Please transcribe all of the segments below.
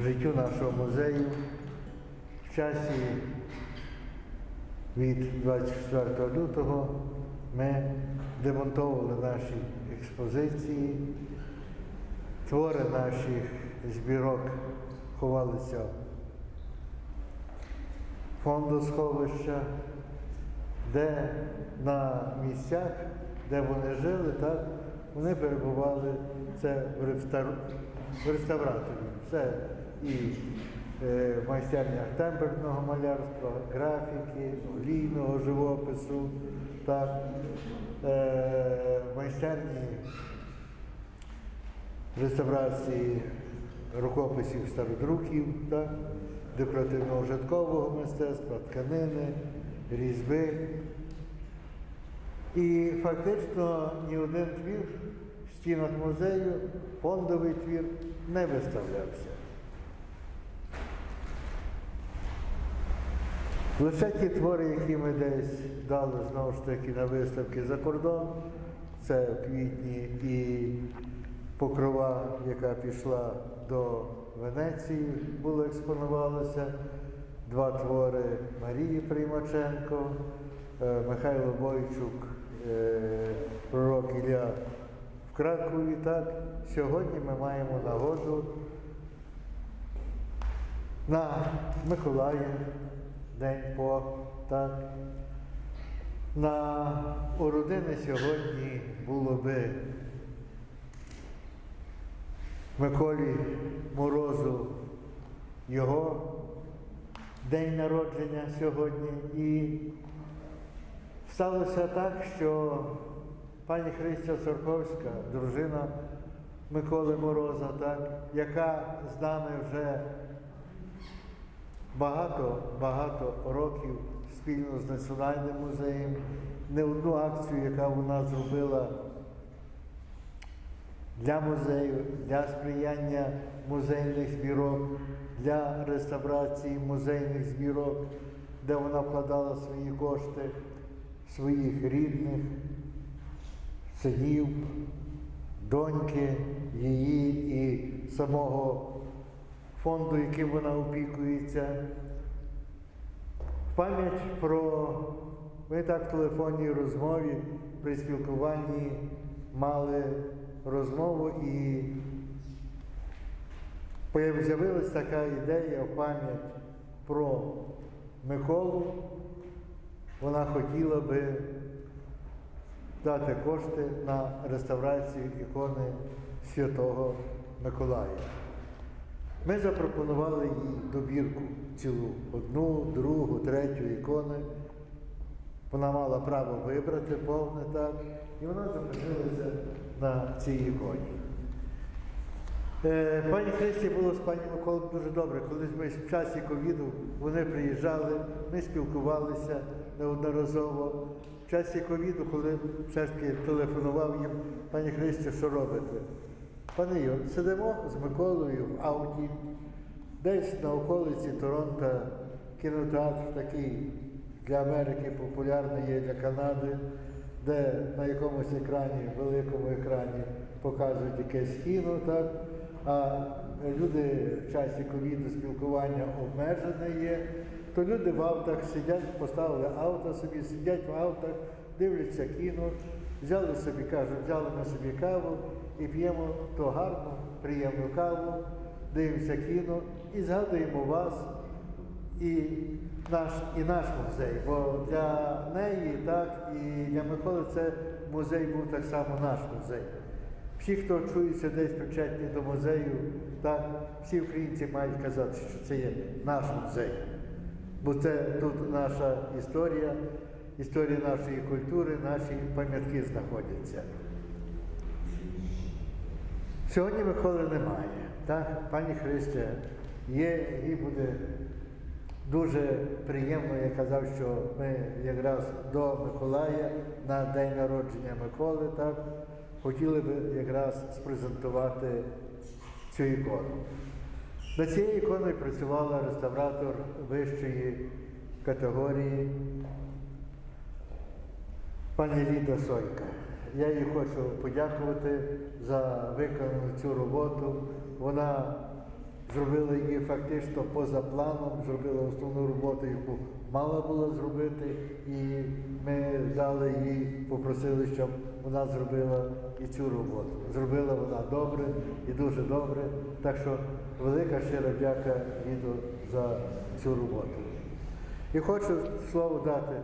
життю нашого музею в часі від 24 лютого ми демонтовували наші експозиції, твори наших збірок ховалися в фондосховища, де на місцях, де вони жили, так, вони перебували це в, в реставраторі. Це і е, майстернях темперного малярства, графіки, олійного живопису, так, е, майстерні реставрації рукописів стародруків, так, декоративно-ужиткового мистецтва, тканини, різьби. І фактично ні один твір в стінах музею, фондовий твір, не виставлявся. Лише ті твори, які ми десь дали знову ж таки на виставки за кордон, це в квітні і покрова, яка пішла до Венеції, було експонувалося. Два твори Марії Приймаченко, е, Михайло Бойчук, е, пророк Ілля в Кракові. Так, сьогодні ми маємо нагоду на Миколая, День по, так. На у родини сьогодні було би Миколі Морозу його день народження сьогодні. І сталося так, що пані Христя Сорковська, дружина Миколи Мороза, так, яка з нами вже багато-багато років спільно з Національним музеєм, не одну акцію, яка вона зробила для музею, для сприяння музейних збірок, для реставрації музейних збірок, де вона вкладала свої кошти, своїх рідних, синів, доньки, її і самого фонду, яким вона опікується. В пам'ять про ми так в телефонній розмові при спілкуванні мали розмову і з'явилася така ідея в пам'ять про Миколу. Вона хотіла би дати кошти на реставрацію ікони Святого Миколая. Ми запропонували їй добірку цілу одну, другу, третю ікони. Вона мала право вибрати повне так, і вона зупинилася на цій іконі. Е, Пані Христі було з пані Миколою дуже добре. Колись ми в часі ковіду вони приїжджали, ми спілкувалися неодноразово. В часі ковіду, коли все ж таки телефонував їм, пані Христі, що робите? Пане Юр, сидимо з Миколою в ауті, десь на околиці Торонто. Кінотеатр такий для Америки популярний є для Канади, де на якомусь екрані, великому екрані показують якесь кіно, так? а люди в часі ковіду спілкування обмежене є, то люди в автах сидять, поставили авто собі, сидять в автах, дивляться кіно, взяли собі, кажуть, взяли ми собі каву і п'ємо ту гарну, приємну каву, дивимося кіно і згадуємо вас і наш, і наш музей. Бо для неї, так, і для Миколи це музей був так само наш музей. Всі, хто чується десь причетні до музею, так, всі українці мають казати, що це є наш музей. Бо це тут наша історія, історія нашої культури, наші пам'ятки знаходяться. Сьогодні Миколи немає. Так? Пані Христя є і буде дуже приємно, я казав, що ми якраз до Миколая на день народження Миколи так, хотіли би якраз спрезентувати цю ікону. Над цією іконою працювала реставратор вищої категорії пані Ліда Сойка. Я їй хочу подякувати за виконану цю роботу. Вона зробила її фактично поза планом, зробила основну роботу, яку мала була зробити, і ми дали їй, попросили, щоб вона зробила і цю роботу. Зробила вона добре і дуже добре. Так що велика щира дяка Віду за цю роботу. І хочу слово дати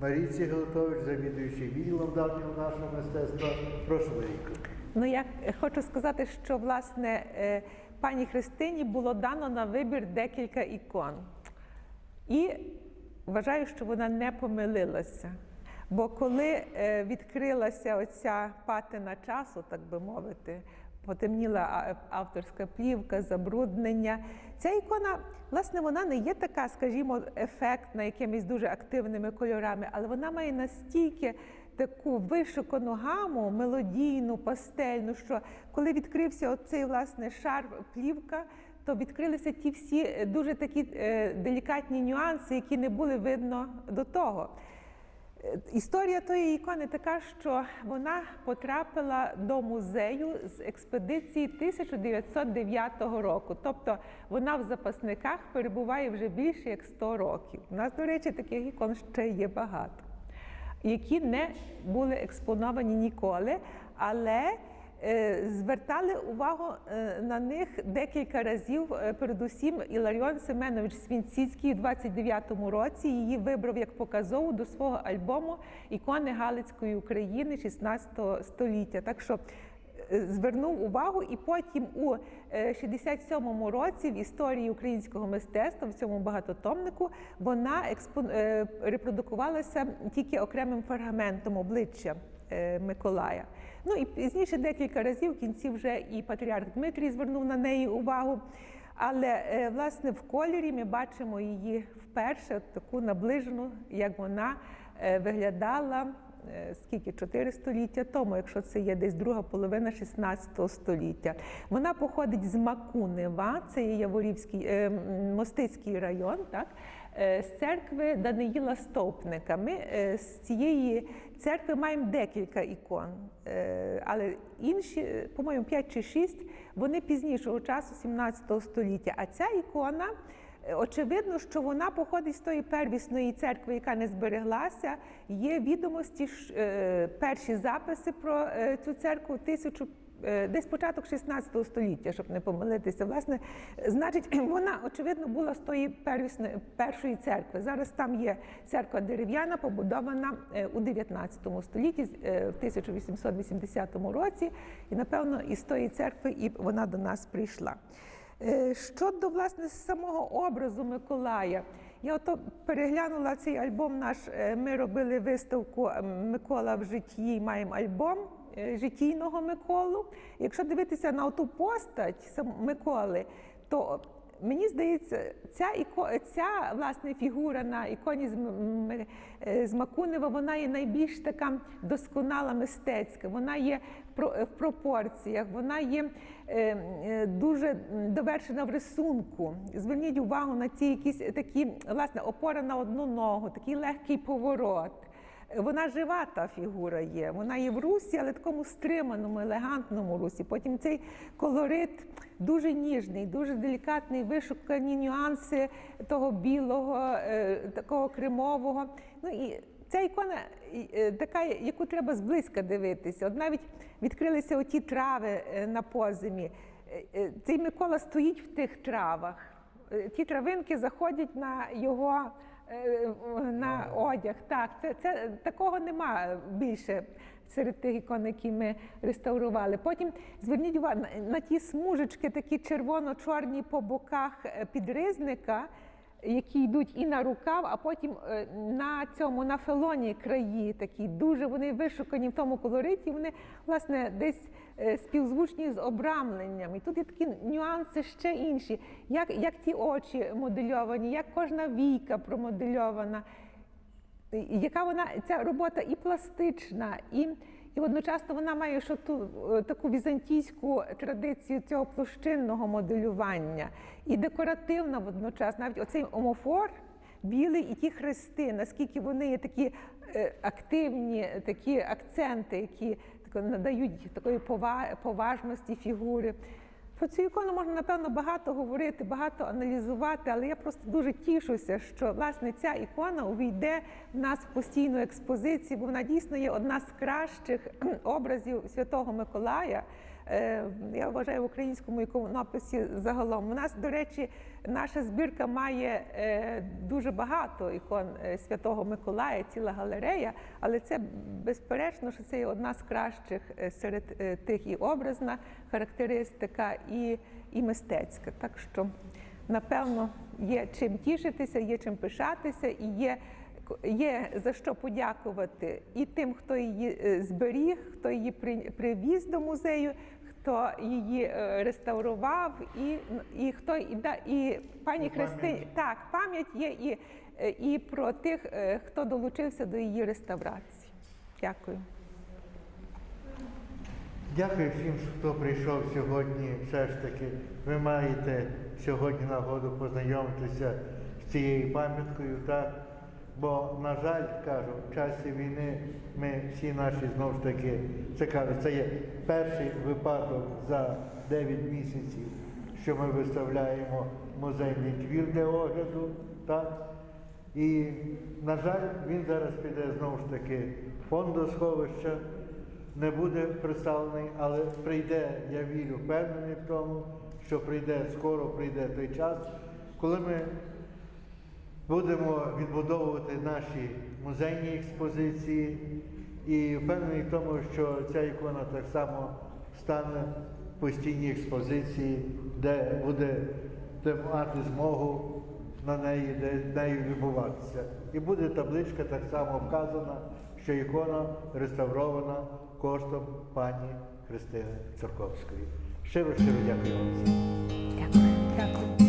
Марійці Гелтович, завідуючій відділом давнього нашого мистецтва. Прошу Марійко. Ну я хочу сказати, що власне е, пані Христині було дано на вибір декілька ікон. І вважаю, що вона не помилилася. Бо коли е, відкрилася оця патина часу, так би мовити, потемніла авторська плівка, забруднення. Ця ікона, власне, вона не є така, скажімо, ефектна якимись дуже активними кольорами, але вона має настільки таку вишукану гаму, мелодійну, пастельну, що коли відкрився оцей власне шар плівка, то відкрилися ті всі дуже такі е, делікатні нюанси, які не були видно до того. Історія тої ікони така, що вона потрапила до музею з експедиції 1909 року. Тобто вона в запасниках перебуває вже більше як 100 років. У нас, до речі, таких ікон ще є багато, які не були експоновані ніколи, але звертали увагу е, на них декілька разів. Е, Передусім, Іларіон Семенович Свінціцький у 29-му році її вибрав як показову до свого альбому Ікони Галицької України 16 століття. Так що е, звернув увагу, і потім у е, 67-му році в історії українського мистецтва в цьому багатотомнику вона експон... е, репродукувалася тільки окремим фрагментом обличчя е, Миколая. Ну і пізніше декілька разів в кінці вже і патріарх Дмитрій звернув на неї увагу. Але е, власне в кольорі ми бачимо її вперше, таку наближену, як вона е, виглядала е, скільки чотири століття тому, якщо це є десь друга половина 16 століття. Вона походить з Макунева, це є Яворівський е, Мостицький район, так е, з церкви Даниїла Стовпника. Ми е, з цієї церкви маємо декілька ікон, е, але інші, по-моєму, 5 чи 6, вони пізнішого часу 17 століття. А ця ікона, е, очевидно, що вона походить з тої первісної церкви, яка не збереглася. Є відомості, е, перші записи про цю церкву 1500 Десь початок 16 століття, щоб не помилитися. Власне, е, значить, вона очевидно була з тої першої церкви. Зараз там є церква дерев'яна, побудована е, у 19 столітті, е, в 1880 році, і напевно із тої церкви і вона до нас прийшла. Е, Щодо власне самого образу Миколая, я ото переглянула цей альбом наш. е, Ми робили виставку е, Микола в житті. Маємо альбом е, житійного Миколу. Якщо дивитися на ту постать Миколи, то Мені здається, ця іко, ця власне фігура на іконі з, е, Макунева, вона є найбільш така досконала мистецька. Вона є в про- в пропорціях, вона є е, е, дуже довершена в рисунку. Зверніть увагу на ці якісь такі власне опора на одну ногу, такий легкий поворот. Вона жива та фігура є. Вона є в русі, але такому стриманому, елегантному русі. Потім цей колорит дуже ніжний, дуже делікатний, вишукані нюанси того білого, е, такого кремового. Ну і ця ікона е, така, яку треба зблизька дивитися. От навіть відкрилися оті трави е, на позимі. Цей Микола стоїть в тих травах. Ті травинки заходять на його на одяг. Так, це, це такого нема більше серед тих ікон, які ми реставрували. Потім зверніть увагу на, на ті смужечки, такі червоно-чорні по боках е, підризника. Які йдуть і на рукав, а потім е, на цьому на фелоні краї такі дуже вони вишукані в тому колориті. Вони власне десь е, співзвучні з обрамленням. І тут є такі нюанси ще інші, як, як ті очі модельовані, як кожна війка промодельована. Яка вона ця робота і пластична, і, і одночасно вона має що ту е, таку візантійську традицію цього площинного моделювання, і декоративна водночас, навіть оцей омофор білий і ті хрести, наскільки вони є такі е, активні, такі акценти, які надають такої поважності фігури. Про цю ікону можна напевно багато говорити, багато аналізувати, але я просто дуже тішуся, що власне ця ікона увійде в нас в постійну експозицію, бо вона дійсно є одна з кращих образів Святого Миколая. Е, Я вважаю в українському іконописі загалом. У нас, до речі, наша збірка має е, дуже багато ікон е, Святого Миколая, ціла галерея, але це безперечно, що це є одна з кращих серед тих і образна характеристика, і, і мистецька. Так що, напевно, є чим тішитися, є чим пишатися, і є. Є за що подякувати і тим, хто її е, зберіг, хто її привіз до музею, хто її е, реставрував, і, і хто і, да, і пані Христині. Так, пам'ять є і, е, і про тих, хто долучився до її реставрації. Дякую. Дякую всім, хто прийшов сьогодні. Все ж таки, ви маєте сьогодні нагоду познайомитися з цією пам'яткою? Бо, на жаль, кажу, в часі війни ми всі наші знову ж таки, це кажу, це є перший випадок за 9 місяців, що ми виставляємо музейний твір для огляду, так? І, на жаль, він зараз піде знову ж таки фондосховища, не буде представлений, але прийде, я вірю, впевнений в тому, що прийде скоро прийде той час, коли ми будемо відбудовувати наші музейні експозиції і впевнений в тому, що ця ікона так само стане в постійній експозиції, де буде де мати змогу на неї, де нею любуватися. І буде табличка так само вказана, що ікона реставрована коштом пані Христини Церковської. Щиро щиро дякую вам. Дякую.